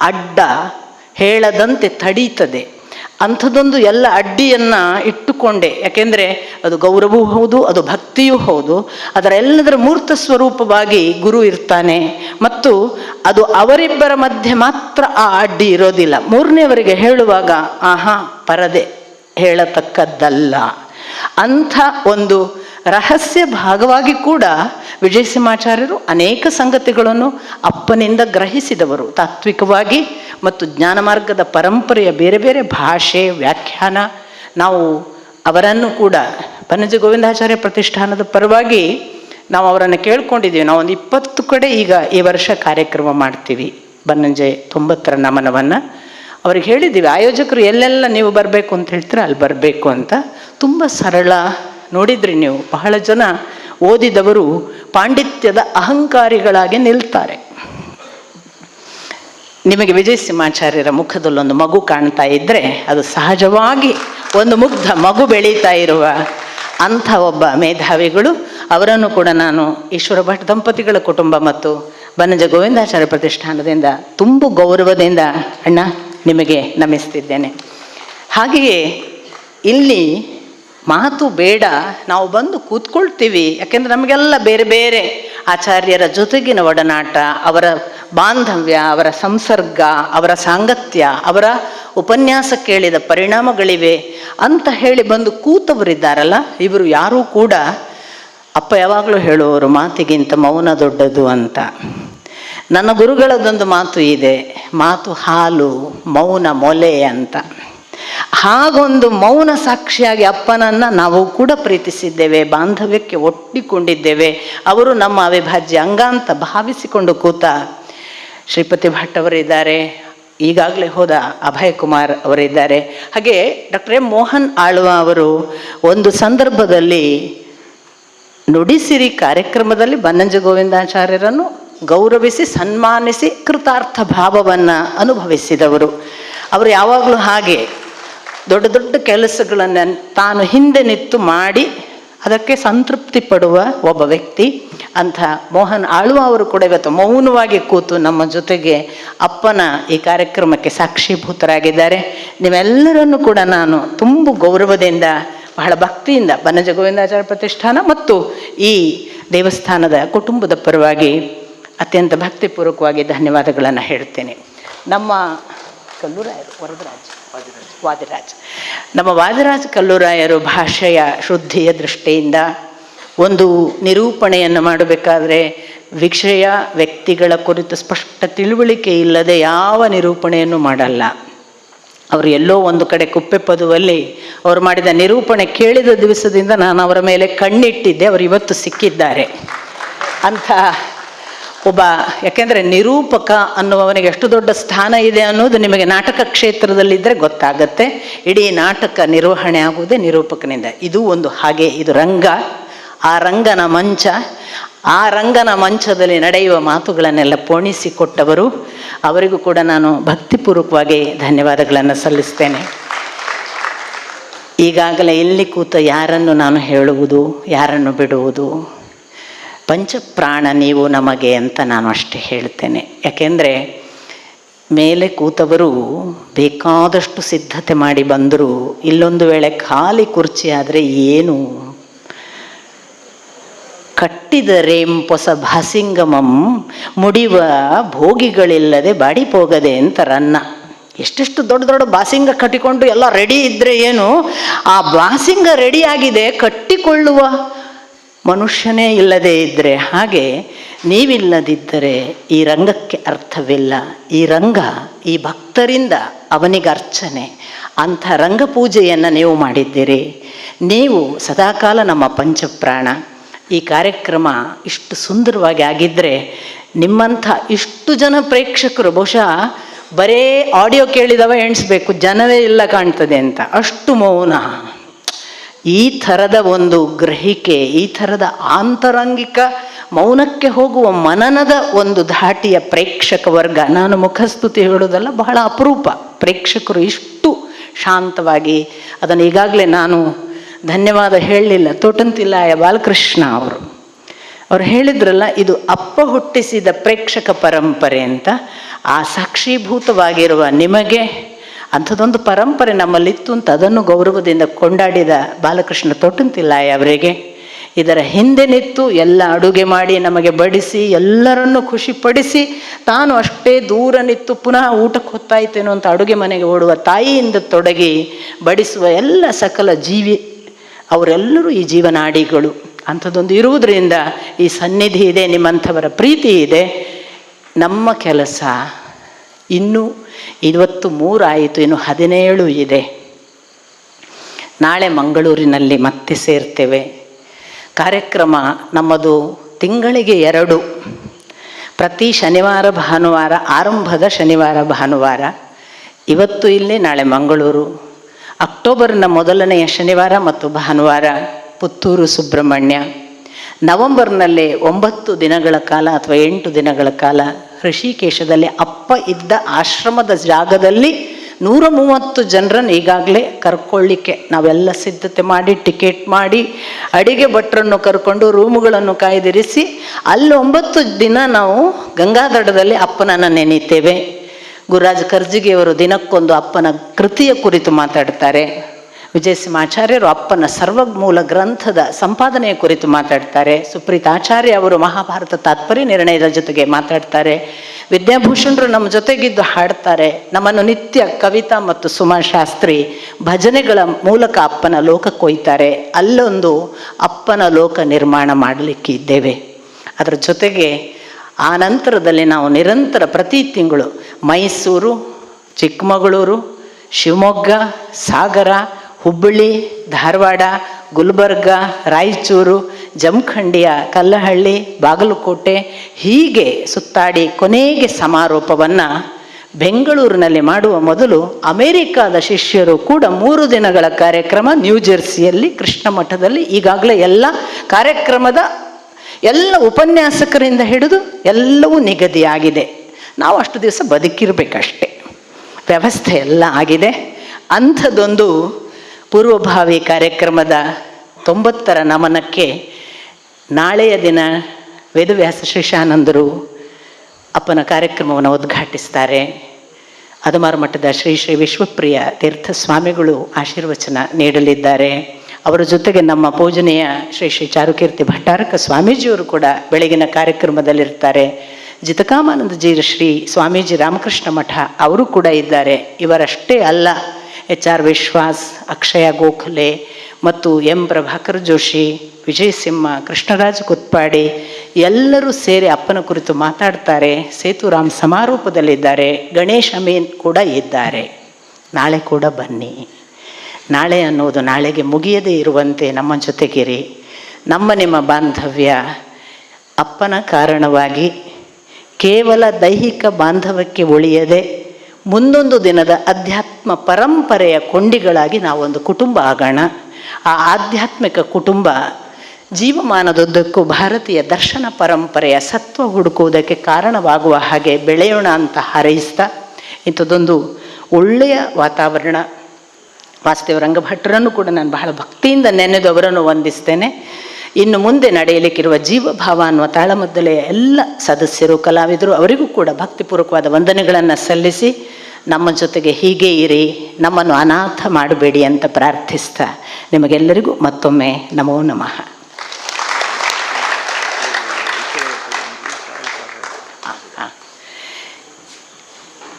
ಅಡ್ಡ ಹೇಳದಂತೆ ತಡೀತದೆ. ಅಂಥದ್ದೊಂದು ಎಲ್ಲ ಅಡ್ಡಿಯನ್ನು ಇಟ್ಟುಕೊಂಡೆ. ಯಾಕೆಂದರೆ ಅದು ಗೌರವವೂ ಹೌದು, ಅದು ಭಕ್ತಿಯೂ ಹೌದು. ಅದರ ಎಲ್ಲದರ ಮೂರ್ತ ಸ್ವರೂಪವಾಗಿ ಗುರು ಇರ್ತಾನೆ. ಮತ್ತು ಅದು ಅವರಿಬ್ಬರ ಮಧ್ಯೆ ಮಾತ್ರ ಆ ಅಡ್ಡಿ ಇರೋದಿಲ್ಲ. ಮೂರನೇವರಿಗೆ ಹೇಳುವಾಗ, ಆಹಾ, ಪರದೆ ಹೇಳತಕ್ಕದ್ದಲ್ಲ. ಅಂಥ ಒಂದು ರಹಸ್ಯ ಭಾಗವಾಗಿ ಕೂಡ ವಿಜಯ ಸಿಂಹಾಚಾರ್ಯರು ಅನೇಕ ಸಂಗತಿಗಳನ್ನು ಅಪ್ಪನಿಂದ ಗ್ರಹಿಸಿದವರು. ತಾತ್ವಿಕವಾಗಿ ಮತ್ತು ಜ್ಞಾನ ಮಾರ್ಗದ ಪರಂಪರೆಯ ಬೇರೆ ಬೇರೆ ಭಾಷೆ, ವ್ಯಾಖ್ಯಾನ, ನಾವು ಅವರನ್ನು ಕೂಡ ಪನಜ ಗೋವಿಂದಾಚಾರ್ಯ ಪ್ರತಿಷ್ಠಾನದ ಪರವಾಗಿ ನಾವು ಅವರನ್ನು ಕೇಳ್ಕೊಂಡಿದ್ದೀವಿ. ನಾವು ಒಂದು ಇಪ್ಪತ್ತು ಕಡೆ ಈಗ ಈ ವರ್ಷ ಕಾರ್ಯಕ್ರಮ ಮಾಡ್ತೀವಿ. ಬನ್ನಂಜೆ ತೊಂಬತ್ತರ ನಮನವನ್ನು. ಅವ್ರಿಗೆ ಹೇಳಿದ್ದೀವಿ, ಆಯೋಜಕರು ಎಲ್ಲೆಲ್ಲ ನೀವು ಬರಬೇಕು ಅಂತ ಹೇಳ್ತೀರ? ಅಲ್ಲಿ ಬರಬೇಕು ಅಂತ. ತುಂಬ ಸರಳ ನೋಡಿದ್ರಿ ನೀವು. ಬಹಳ ಜನ ಓದಿದವರು ಪಾಂಡಿತ್ಯದ ಅಹಂಕಾರಿಗಳಾಗಿ ನಿಲ್ತಾರೆ. ನಿಮಗೆ ವಿಜಯ ಸಿಂಹಾಚಾರ್ಯರ ಮುಖದಲ್ಲೊಂದು ಮಗು ಕಾಣ್ತಾ ಇದ್ದರೆ ಅದು ಸಹಜವಾಗಿ ಒಂದು ಮುಗ್ಧ ಮಗು ಬೆಳೀತಾ ಇರುವ ಅಂಥ ಒಬ್ಬ ಮೇಧಾವಿಗಳು. ಅವರನ್ನು ಕೂಡ ನಾನು ಈಶ್ವರ ಭಟ್ ದಂಪತಿಗಳ ಕುಟುಂಬ ಮತ್ತು ಬನಜ ಗೋವಿಂದಾಚಾರ್ಯ ಪ್ರತಿಷ್ಠಾನದಿಂದ ತುಂಬ ಗೌರವದಿಂದ ಅಣ್ಣ ನಿಮಗೆ ನಮಿಸ್ತಿದ್ದೇನೆ. ಹಾಗೆಯೇ ಇಲ್ಲಿ ಮಾತು ಬೇಡ, ನಾವು ಬಂದು ಕೂತ್ಕೊಳ್ತೀವಿ. ಯಾಕೆಂದ್ರೆ ನಮಗೆಲ್ಲ ಬೇರೆ ಬೇರೆ ಆಚಾರ್ಯರ ಜೊತೆಗಿನ ಒಡನಾಟ, ಅವರ ಬಾಂಧವ್ಯ, ಅವರ ಸಂಸರ್ಗ, ಅವರ ಸಾಂಗತ್ಯ, ಅವರ ಉಪನ್ಯಾಸ ಕೇಳಿದ ಪರಿಣಾಮಗಳಿವೆ ಅಂತ ಹೇಳಿ ಬಂದು ಕೂತವರಿದ್ದಾರಲ್ಲ, ಇವರು ಯಾರೂ ಕೂಡ ಅಪ್ಪ ಯಾವಾಗಲೂ ಹೇಳುವವರು ಮಾತಿಗಿಂತ ಮೌನ ದೊಡ್ಡದು ಅಂತ. ನನ್ನ ಗುರುಗಳದೊಂದು ಮಾತು ಇದೆ, ಮಾತು ಹಾಲು, ಮೌನ ಮೊಲೆ ಅಂತ. ಹಾಗೊಂದು ಮೌನ ಸಾಕ್ಷಿಯಾಗಿ ಅಪ್ಪನನ್ನ ನಾವು ಕೂಡ ಪ್ರೀತಿಸಿದ್ದೇವೆ, ಬಾಂಧವ್ಯಕ್ಕೆ ಒಟ್ಟಿಕೊಂಡಿದ್ದೇವೆ ಅವರು ನಮ್ಮ ಅವಿಭಾಜ್ಯ ಅಂಗ ಅಂತ ಭಾವಿಸಿಕೊಂಡು ಕೂತ ಶ್ರೀಪತಿ ಭಟ್ ಅವರಿದ್ದಾರೆ, ಈಗಾಗಲೇ ಹೋದ ಅಭಯ್ ಕುಮಾರ್ ಅವರಿದ್ದಾರೆ. ಹಾಗೆ ಡಾಕ್ಟರ್ ಎಂ ಮೋಹನ್ ಆಳ್ವ ಅವರು ಒಂದು ಸಂದರ್ಭದಲ್ಲಿ ನುಡಿಸಿರಿ ಕಾರ್ಯಕ್ರಮದಲ್ಲಿ ಬನ್ನಂಜ ಗೋವಿಂದಾಚಾರ್ಯರನ್ನು ಗೌರವಿಸಿ, ಸನ್ಮಾನಿಸಿ ಕೃತಾರ್ಥ ಭಾವವನ್ನು ಅನುಭವಿಸಿದವರು. ಅವರು ಯಾವಾಗಲೂ ಹಾಗೆ ದೊಡ್ಡ ದೊಡ್ಡ ಕೆಲಸಗಳನ್ನು ತಾನು ಹಿಂದೆ ನಿಂತು ಮಾಡಿ ಅದಕ್ಕೆ ಸಂತೃಪ್ತಿ ಪಡುವ ಒಬ್ಬ ವ್ಯಕ್ತಿ. ಅಂಥ ಮೋಹನ್ ಆಳುವ ಅವರು ಕೂಡ ಇವತ್ತು ಮೌನವಾಗಿ ಕೂತು ನಮ್ಮ ಜೊತೆಗೆ ಅಪ್ಪನ ಈ ಕಾರ್ಯಕ್ರಮಕ್ಕೆ ಸಾಕ್ಷೀಭೂತರಾಗಿದ್ದಾರೆ. ನಿಮ್ಮೆಲ್ಲರನ್ನು ಕೂಡ ನಾನು ತುಂಬ ಗೌರವದಿಂದ, ಬಹಳ ಭಕ್ತಿಯಿಂದ ಬನ್ನಜ ಗೋವಿಂದಾಚಾರ್ಯ ಪ್ರತಿಷ್ಠಾನ ಮತ್ತು ಈ ದೇವಸ್ಥಾನದ ಕುಟುಂಬದ ಪರವಾಗಿ ಅತ್ಯಂತ ಭಕ್ತಿಪೂರ್ವಕವಾಗಿ ಧನ್ಯವಾದಗಳನ್ನು ಹೇಳ್ತೇನೆ. ನಮ್ಮ ಕಲ್ಲೂರಾಯರು, ವರದರಾಜ್. ವಾದಿರಾಜ್. ನಮ್ಮ ವಾದಿರಾಜ್ ಕಲ್ಲುರಾಯರು ಭಾಷೆಯ ಶುದ್ಧಿಯ ದೃಷ್ಟಿಯಿಂದ ಒಂದು ನಿರೂಪಣೆಯನ್ನು ಮಾಡಬೇಕಾದ್ರೆ ವಿಷಯ ವ್ಯಕ್ತಿಗಳ ಕುರಿತು ಸ್ಪಷ್ಟ ತಿಳುವಳಿಕೆ ಇಲ್ಲದೆ ಯಾವ ನಿರೂಪಣೆಯನ್ನು ಮಾಡಲ್ಲ. ಅವರು ಎಲ್ಲೋ ಒಂದು ಕಡೆ ಕುಪ್ಪೆ ಪದುವಲ್ಲಿ ಅವರು ಮಾಡಿದ ನಿರೂಪಣೆ ಕೇಳಿದ ದಿವಸದಿಂದ ನಾನು ಅವರ ಮೇಲೆ ಕಣ್ಣಿಟ್ಟಿದ್ದೆ, ಅವರು ಇವತ್ತು ಸಿಕ್ಕಿದ್ದಾರೆ. ಅಂಥ ಒಬ್ಬ, ಯಾಕೆಂದರೆ ನಿರೂಪಕ ಅನ್ನುವವನಿಗೆ ಎಷ್ಟು ದೊಡ್ಡ ಸ್ಥಾನ ಇದೆ ಅನ್ನೋದು ನಿಮಗೆ ನಾಟಕ ಕ್ಷೇತ್ರದಲ್ಲಿದ್ದರೆ ಗೊತ್ತಾಗತ್ತೆ. ಇಡೀ ನಾಟಕ ನಿರ್ವಹಣೆ ಆಗುವುದೇ ನಿರೂಪಕನಿಂದ. ಇದು ಒಂದು ಹಾಗೆ, ಇದು ರಂಗ. ಆ ರಂಗನ ಮಂಚ, ಆ ರಂಗನ ಮಂಚದಲ್ಲಿ ನಡೆಯುವ ಮಾತುಗಳನ್ನೆಲ್ಲ ಪೋಣಿಸಿಕೊಟ್ಟವರು. ಅವರಿಗೂ ಕೂಡ ನಾನು ಭಕ್ತಿಪೂರ್ವಕವಾಗಿ ಧನ್ಯವಾದಗಳನ್ನು ಸಲ್ಲಿಸ್ತೇನೆ. ಈಗಾಗಲೇ ಇಲ್ಲಿ ಕೂತ ಯಾರನ್ನು ನಾನು ಹೇಳುವುದು, ಯಾರನ್ನು ಬಿಡುವುದು ಪಂಚಪ್ರಾಣ ನೀವು ನಮಗೆ ಅಂತ ನಾನು ಅಷ್ಟೇ ಹೇಳ್ತೇನೆ. ಯಾಕೆಂದರೆ ಮೇಲೆ ಕೂತವರು ಬೇಕಾದಷ್ಟು ಸಿದ್ಧತೆ ಮಾಡಿ ಬಂದರೂ ಇಲ್ಲೊಂದು ವೇಳೆ ಖಾಲಿ ಕುರ್ಚಿ ಆದರೆ ಏನು? ಕಟ್ಟಿದರೇಂ ಪೊಸ ಭಾಸಿಂಗಮಂ ಮುಡಿವ ಭೋಗಿಗಳಿಲ್ಲದೆ ಬಾಡಿ ಹೋಗದೆ ಅಂತ ರನ್ನ. ಎಷ್ಟೆಷ್ಟು ದೊಡ್ಡ ದೊಡ್ಡ ಬಾಸಿಂಗ ಕಟ್ಟಿಕೊಂಡು ಎಲ್ಲ ರೆಡಿ ಇದ್ದರೆ ಏನು? ಆ ಬಾಸಿಂಗ ರೆಡಿಯಾಗಿದೆ ಕಟ್ಟಿಕೊಳ್ಳುವ. ಮನುಷ್ಯನೇ ಇಲ್ಲದೆ ಇದ್ದರೆ ಹಾಗೆ ನೀವಿಲ್ಲದಿದ್ದರೆ ಈ ರಂಗಕ್ಕೆ ಅರ್ಥವಿಲ್ಲ. ಈ ರಂಗ ಈ ಭಕ್ತರಿಂದ ಅವನಿಗೆ ಅರ್ಚನೆ. ಅಂಥ ಪೂಜೆಯನ್ನು ನೀವು ಮಾಡಿದ್ದೀರಿ. ನೀವು ಸದಾಕಾಲ ನಮ್ಮ ಪಂಚಪ್ರಾಣ. ಈ ಕಾರ್ಯಕ್ರಮ ಇಷ್ಟು ಸುಂದರವಾಗಿ ಆಗಿದ್ದರೆ ನಿಮ್ಮಂಥ ಇಷ್ಟು ಜನ ಪ್ರೇಕ್ಷಕರು ಬಹುಶಃ ಬರೇ ಆಡಿಯೋ ಕೇಳಿದವ ಎಣಿಸ್ಬೇಕು. ಜನವೇ ಇಲ್ಲ ಕಾಣ್ತದೆ ಅಂತ. ಅಷ್ಟು ಮೌನ. ಈ ಥರದ ಒಂದು ಗ್ರಹಿಕೆ, ಈ ಥರದ ಆಂತರಂಗಿಕ ಮೌನಕ್ಕೆ ಹೋಗುವ ಮನನದ ಒಂದು ಧಾಟಿಯ ಪ್ರೇಕ್ಷಕ ವರ್ಗ. ನಾನು ಮುಖಸ್ತುತಿ ಹೇಳುವುದಲ್ಲ, ಬಹಳ ಅಪರೂಪ. ಪ್ರೇಕ್ಷಕರು ಇಷ್ಟು ಶಾಂತವಾಗಿ ಅದನ್ನು ಈಗಾಗಲೇ ನಾನು ಧನ್ಯವಾದ ಹೇಳಲಿಲ್ಲ. ತೋಟಂತಿಲ್ಲಾಯ ಬಾಲಕೃಷ್ಣ ಅವರು. ಅವ್ರು ಹೇಳಿದ್ರಲ್ಲ, ಇದು ಅಪ್ಪ ಹುಟ್ಟಿಸಿದ ಪ್ರೇಕ್ಷಕ ಪರಂಪರೆ ಅಂತ. ಆ ಸಾಕ್ಷೀಭೂತವಾಗಿರುವ ನಿಮಗೆ ಅಂಥದ್ದೊಂದು ಪರಂಪರೆ ನಮ್ಮಲ್ಲಿತ್ತು ಅಂತ ಅದನ್ನು ಗೌರವದಿಂದ ಕೊಂಡಾಡಿದ ಬಾಲಕೃಷ್ಣ ತೊಟ್ಟಂತಿಲ್ಲಾಯ ಅವರಿಗೆ. ಇದರ ಹಿಂದೆ ನಿಂತು ಎಲ್ಲ ಅಡುಗೆ ಮಾಡಿ ನಮಗೆ ಬಡಿಸಿ, ಎಲ್ಲರನ್ನು ಖುಷಿಪಡಿಸಿ, ತಾನು ಅಷ್ಟೇ ದೂರ ನಿಂತು ಪುನಃ ಊಟಕ್ಕೆ ಹೊತ್ತಾಯ್ತೇನೋ ಅಂತ ಅಡುಗೆ ಮನೆಗೆ ಓಡುವ ತಾಯಿಯಿಂದ ತೊಡಗಿ ಬಡಿಸುವ ಎಲ್ಲ ಸಕಲ ಜೀವಿ, ಅವರೆಲ್ಲರೂ ಈ ಜೀವನಾಡಿಗಳು. ಅಂಥದ್ದೊಂದು ಇರುವುದರಿಂದ ಈ ಸನ್ನಿಧಿ ಇದೆ, ನಿಮ್ಮಂಥವರ ಪ್ರೀತಿ ಇದೆ. ನಮ್ಮ ಕೆಲಸ ಇನ್ನೂ ಇವತ್ತು ಮೂರಾಯಿತು, ಇನ್ನು ಹದಿನೇಳು ಇದೆ. ನಾಳೆ ಮಂಗಳೂರಿನಲ್ಲಿ ಮತ್ತೆ ಸೇರ್ತೇವೆ. ಕಾರ್ಯಕ್ರಮ ನಮ್ಮದು ತಿಂಗಳಿಗೆ ಎರಡು. ಪ್ರತಿ ಶನಿವಾರ, ಭಾನುವಾರ, ಆರಂಭದ ಶನಿವಾರ, ಭಾನುವಾರ. ಇವತ್ತು ಇಲ್ಲಿ, ನಾಳೆ ಮಂಗಳೂರು. ಅಕ್ಟೋಬರ್ನ ಮೊದಲನೆಯ ಶನಿವಾರ ಮತ್ತು ಭಾನುವಾರ ಪುತ್ತೂರು ಸುಬ್ರಹ್ಮಣ್ಯ. ನವೆಂಬರ್ನಲ್ಲಿ ಒಂಬತ್ತು ದಿನಗಳ ಕಾಲ ಅಥವಾ ಎಂಟು ದಿನಗಳ ಕಾಲ ಋಷಿಕೇಶದಲ್ಲಿ ಅಪ್ಪ ಇದ್ದ ಆಶ್ರಮದ ಜಾಗದಲ್ಲಿ ನೂರ ಮೂವತ್ತು ಜನರನ್ನು ಈಗಾಗಲೇ ಕರ್ಕೊಳ್ಳಿಕ್ಕೆ ನಾವೆಲ್ಲ ಸಿದ್ಧತೆ ಮಾಡಿ, ಟಿಕೆಟ್ ಮಾಡಿ, ಅಡಿಗೆ ಭಟ್ರನ್ನು ಕರ್ಕೊಂಡು ರೂಮುಗಳನ್ನು ಕಾಯ್ದಿರಿಸಿ, ಅಲ್ಲಿ ಒಂಬತ್ತು ದಿನ ನಾವು ಗಂಗಾಧಡದಲ್ಲಿ ಅಪ್ಪನನ್ನು ನೆನೀತೇವೆ. ಗುರುರಾಜ್ ಖರ್ಜಿಗೆಯವರು ದಿನಕ್ಕೊಂದು ಅಪ್ಪನ ಕೃತಿಯ ಕುರಿತು ಮಾತಾಡ್ತಾರೆ. ವಿಜಯ ಸಿಂಹಾಚಾರ್ಯರು ಅಪ್ಪನ ಸರ್ವಮೂಲ ಗ್ರಂಥದ ಸಂಪಾದನೆಯ ಕುರಿತು ಮಾತಾಡ್ತಾರೆ. ಸುಪ್ರೀತ್ ಆಚಾರ್ಯ ಅವರು ಮಹಾಭಾರತ ತಾತ್ಪರ್ಯ ನಿರ್ಣಯದ ಜೊತೆಗೆ ಮಾತಾಡ್ತಾರೆ. ವಿದ್ಯಾಭೂಷಣರು ನಮ್ಮ ಜೊತೆಗಿದ್ದು ಹಾಡ್ತಾರೆ. ನಮ್ಮನ್ನು ನಿತ್ಯ ಕವಿತಾ ಮತ್ತು ಸುಮಾ ಶಾಸ್ತ್ರಿ ಭಜನೆಗಳ ಮೂಲಕ ಅಪ್ಪನ ಲೋಕ ಕೊಯ್ತಾರೆ. ಅಲ್ಲೊಂದು ಅಪ್ಪನ ಲೋಕ ನಿರ್ಮಾಣ ಮಾಡಲಿಕ್ಕೆ ಇದ್ದೇವೆ. ಅದರ ಜೊತೆಗೆ ಆ ನಂತರದಲ್ಲಿ ನಾವು ನಿರಂತರ ಪ್ರತಿ ತಿಂಗಳು ಮೈಸೂರು, ಚಿಕ್ಕಮಗಳೂರು, ಶಿವಮೊಗ್ಗ, ಸಾಗರ ಹುಬ್ಬಳ್ಳಿ, ಧಾರವಾಡ, ಗುಲ್ಬರ್ಗ, ರಾಯಚೂರು, ಜಮಖಂಡಿಯ, ಕಲ್ಲಹಳ್ಳಿ, ಬಾಗಲಕೋಟೆ ಹೀಗೆ ಸುತ್ತಾಡಿ ಕೊನೆಗೆ ಸಮಾರೋಪವನ್ನು ಬೆಂಗಳೂರಿನಲ್ಲಿ ಮಾಡುವ ಮೊದಲು ಅಮೆರಿಕಾದ ಶಿಷ್ಯರು ಕೂಡ ಮೂರು ದಿನಗಳ ಕಾರ್ಯಕ್ರಮ ನ್ಯೂ ಜೆರ್ಸಿಯಲ್ಲಿ ಕೃಷ್ಣ ಮಠದಲ್ಲಿ ಈಗಾಗಲೇ ಎಲ್ಲ ಕಾರ್ಯಕ್ರಮದ ಎಲ್ಲ ಉಪನ್ಯಾಸಕರಿಂದ ಹಿಡಿದು ಎಲ್ಲವೂ ನಿಗದಿಯಾಗಿದೆ. ನಾವು ಅಷ್ಟು ದಿವಸ ಬದುಕಿರಬೇಕಷ್ಟೆ. ವ್ಯವಸ್ಥೆ ಎಲ್ಲ ಆಗಿದೆ. ಅಂಥದ್ದೊಂದು ಪೂರ್ವಭಾವಿ ಕಾರ್ಯಕ್ರಮದ ತೊಂಬತ್ತರ ನಮನಕ್ಕೆ ನಾಳೆಯ ದಿನ ವೇದವ್ಯಾಸ ಶ್ರೀಶಾನಂದರು ಅಪ್ಪನ ಕಾರ್ಯಕ್ರಮವನ್ನು ಉದ್ಘಾಟಿಸ್ತಾರೆ. ಅದಮಾರು ಮಠದ ಶ್ರೀ ಶ್ರೀ ವಿಶ್ವಪ್ರಿಯ ತೀರ್ಥ ಸ್ವಾಮಿಗಳು ಆಶೀರ್ವಚನ ನೀಡಲಿದ್ದಾರೆ. ಅವರ ಜೊತೆಗೆ ನಮ್ಮ ಪೂಜನೀಯ ಶ್ರೀ ಶ್ರೀ ಚಾರುಕೀರ್ತಿ ಭಟ್ಟಾರಕ ಸ್ವಾಮೀಜಿಯವರು ಕೂಡ ಬೆಳಗಿನ ಕಾರ್ಯಕ್ರಮದಲ್ಲಿರ್ತಾರೆ. ಜಿತಕಾಮಾನಂದಜಿ ಶ್ರೀ ಸ್ವಾಮೀಜಿ ರಾಮಕೃಷ್ಣ ಮಠ ಅವರು ಕೂಡ ಇದ್ದಾರೆ. ಇವರಷ್ಟೇ ಅಲ್ಲ ಎಚ್ ಆರ್ ವಿಶ್ವಾಸ್, ಅಕ್ಷಯ ಗೋಖಲೆ ಮತ್ತು ಎಂ ಪ್ರಭಾಕರ್ ಜೋಶಿ, ವಿಜಯ್ ಸಿಂಹ, ಕೃಷ್ಣರಾಜ್ ಕುತ್ಪಾಡಿ ಎಲ್ಲರೂ ಸೇರಿ ಅಪ್ಪನ ಕುರಿತು ಮಾತಾಡ್ತಾರೆ. ಸೇತುರಾಮ್ ಸಮಾರೋಪದಲ್ಲಿದ್ದಾರೆ. ಗಣೇಶ್ ಅಮೀನ್ ಕೂಡ ಇದ್ದಾರೆ. ನಾಳೆ ಕೂಡ ಬನ್ನಿ. ನಾಳೆ ಅನ್ನೋದು ನಾಳೆಗೆ ಮುಗಿಯದೇ ಇರುವಂತೆ ನಮ್ಮ ಜೊತೆಗಿರಿ. ನಮ್ಮ ನಿಮ್ಮ ಬಾಂಧವ್ಯ ಅಪ್ಪನ ಕಾರಣವಾಗಿ ಕೇವಲ ದೈಹಿಕ ಬಾಂಧವಕ್ಕೆ ಉಳಿಯದೆ ಮುಂದೊಂದು ದಿನದ ಅಧ್ಯಾತ್ಮ ಪರಂಪರೆಯ ಕೊಂಡಿಗಳಾಗಿ ನಾವೊಂದು ಕುಟುಂಬ ಆಗೋಣ. ಆ ಆಧ್ಯಾತ್ಮಿಕ ಕುಟುಂಬ ಜೀವಮಾನದುದ್ದಕ್ಕೂ ಭಾರತೀಯ ದರ್ಶನ ಪರಂಪರೆಯ ಸತ್ವ ಹುಡುಕುವುದಕ್ಕೆ ಕಾರಣವಾಗುವ ಹಾಗೆ ಬೆಳೆಯೋಣ ಅಂತ ಹಾರೈಸ್ತಾ, ಇಂಥದ್ದೊಂದು ಒಳ್ಳೆಯ ವಾತಾವರಣ. ವಾಸುದೇವ ರಂಗಭಟ್ರನ್ನು ಕೂಡ ನಾನು ಬಹಳ ಭಕ್ತಿಯಿಂದ ನೆನೆದು ಅವರನ್ನು ವಂದಿಸ್ತೇನೆ. ಇನ್ನು ಮುಂದೆ ನಡೆಯಲಿಕ್ಕಿರುವ ಜೀವಭಾವ ಅನ್ನುವ ತಾಳಮದ್ದಲೆಯ ಎಲ್ಲ ಸದಸ್ಯರು, ಕಲಾವಿದರು ಅವರಿಗೂ ಕೂಡ ಭಕ್ತಿಪೂರ್ವಕವಾದ ವಂದನೆಗಳನ್ನು ಸಲ್ಲಿಸಿ, ನಮ್ಮ ಜೊತೆಗೆ ಹೀಗೆ ಇರಿ, ನಮ್ಮನ್ನು ಅನಾಥ ಮಾಡಬೇಡಿ ಅಂತ ಪ್ರಾರ್ಥಿಸ್ತಾ ನಿಮಗೆಲ್ಲರಿಗೂ ಮತ್ತೊಮ್ಮೆ ನಮೋ ನಮಃ.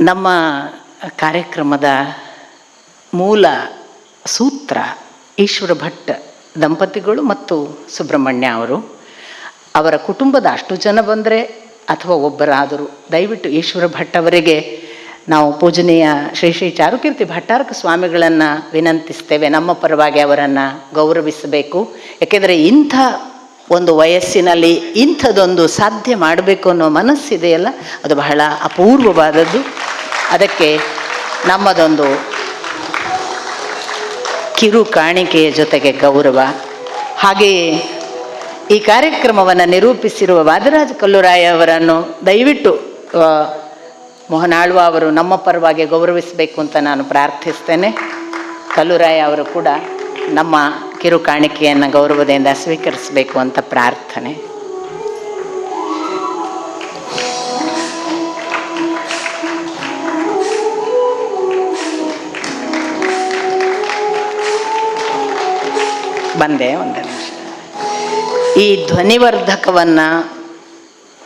ನಮ್ಮ ಕಾರ್ಯಕ್ರಮದ ಮೂಲ ಸೂತ್ರ ಈಶ್ವರ ಭಟ್ ದಂಪತಿಗಳು ಮತ್ತು ಸುಬ್ರಹ್ಮಣ್ಯ ಅವರು, ಅವರ ಕುಟುಂಬದ ಅಷ್ಟು ಜನ ಬಂದರೆ ಅಥವಾ ಒಬ್ಬರಾದರೂ ದಯವಿಟ್ಟು ಈಶ್ವರ ಭಟ್ ಅವರಿಗೆ ನಾವು ಪೂಜನೀಯ ಶ್ರೀ ಶ್ರೀ ಚಾರುಕೀರ್ತಿ ಭಟ್ಟಾರಕ ಸ್ವಾಮಿಗಳನ್ನು ವಿನಂತಿಸ್ತೇವೆ. ನಮ್ಮ ಪರವಾಗಿ ಅವರನ್ನು ಗೌರವಿಸಬೇಕು. ಯಾಕೆಂದರೆ ಇಂಥ ಒಂದು ವಯಸ್ಸಿನಲ್ಲಿ ಇಂಥದ್ದೊಂದು ಸಾಧ್ಯ ಮಾಡಬೇಕು ಅನ್ನೋ ಮನಸ್ಸಿದೆಯಲ್ಲ, ಅದು ಬಹಳ ಅಪೂರ್ವವಾದದ್ದು. ಅದಕ್ಕೆ ನಮ್ಮದೊಂದು ಕಿರು ಕಾಣಿಕೆಯ ಜೊತೆಗೆ ಗೌರವ. ಹಾಗೆಯೇ ಈ ಕಾರ್ಯಕ್ರಮವನ್ನು ನಿರೂಪಿಸಿರುವ ವಾದರಾಜ ಕಲ್ಲುರಾಯ ಅವರನ್ನು ದಯವಿಟ್ಟು ಆ, ಮೋಹನ್ ಆಳ್ವ ಅವರು ನಮ್ಮ ಪರವಾಗಿ ಗೌರವಿಸಬೇಕು ಅಂತ ನಾನು ಪ್ರಾರ್ಥಿಸ್ತೇನೆ. ಕಲ್ಲುರಾಯ ಅವರು ಕೂಡ ನಮ್ಮ ಕಿರು ಕಾಣಿಕೆಯನ್ನು ಗೌರವದಿಂದ ಸ್ವೀಕರಿಸಬೇಕು ಅಂತ ಪ್ರಾರ್ಥನೆ. ಬಂದೆ ಒಂದು ಈ ಧ್ವನಿವರ್ಧಕವನ್ನು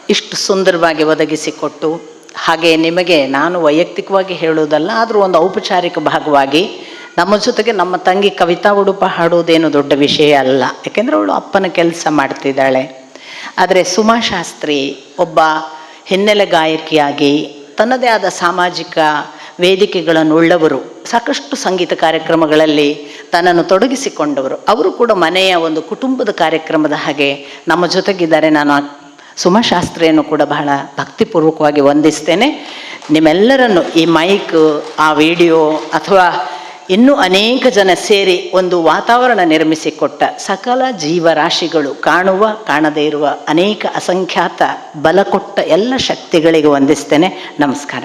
ಇಷ್ಟು ಸುಂದರವಾಗಿ ಒದಗಿಸಿಕೊಟ್ಟು, ಹಾಗೆ ನಿಮಗೆ ನಾನು ವೈಯಕ್ತಿಕವಾಗಿ ಹೇಳುವುದಲ್ಲ, ಆದರೂ ಒಂದು ಔಪಚಾರಿಕ ಭಾಗವಾಗಿ, ನಮ್ಮ ಜೊತೆಗೆ ನಮ್ಮ ತಂಗಿ ಕವಿತಾ ಉಡುಪ ಹಾಡುವುದೇನು ದೊಡ್ಡ ವಿಷಯ ಅಲ್ಲ. ಯಾಕೆಂದರೆ ಅವಳು ಅಪ್ಪನ ಕೆಲಸ ಮಾಡ್ತಿದ್ದಾಳೆ. ಆದರೆ ಸುಮಾ ಶಾಸ್ತ್ರಿ ಒಬ್ಬ ಹಿನ್ನೆಲೆ ಗಾಯಕಿಯಾಗಿ, ತನ್ನದೇ ಆದ ಸಾಮಾಜಿಕ ವೇದಿಕೆಗಳನ್ನು ಉಳ್ಳವರು ಸಾಕಷ್ಟು ಸಂಗೀತ ಕಾರ್ಯಕ್ರಮಗಳಲ್ಲಿ ತನ್ನನ್ನು ತೊಡಗಿಸಿಕೊಂಡವರು. ಅವರು ಕೂಡ ಮನೆಯ ಒಂದು ಕುಟುಂಬದ ಕಾರ್ಯಕ್ರಮದ ಹಾಗೆ ನಮ್ಮ ಜೊತೆಗಿದ್ದಾರೆ. ನಾನು ಸುಮಶಾಸ್ತ್ರಿಯನ್ನು ಸುಮಾ ಶಾಸ್ತ್ರಿಯನ್ನು ಕೂಡ ಬಹಳ ಭಕ್ತಿಪೂರ್ವಕವಾಗಿ ವಂದಿಸ್ತೇನೆ. ನಿಮ್ಮೆಲ್ಲರನ್ನು ಈ ಮೈಕ್ ಆ ವಿಡಿಯೋ ಅಥವಾ ಇನ್ನೂ ಅನೇಕ ಜನ ಸೇರಿ ಒಂದು ವಾತಾವರಣ ನಿರ್ಮಿಸಿಕೊಟ್ಟ ಸಕಲ ಜೀವರಾಶಿಗಳು ಕಾಣುವ, ಕಾಣದೇ ಇರುವ ಅನೇಕ ಅಸಂಖ್ಯಾತ ಬಲ ಕೊಟ್ಟ ಎಲ್ಲ ಶಕ್ತಿಗಳಿಗೆ ವಂದಿಸ್ತೇನೆ. ನಮಸ್ಕಾರ.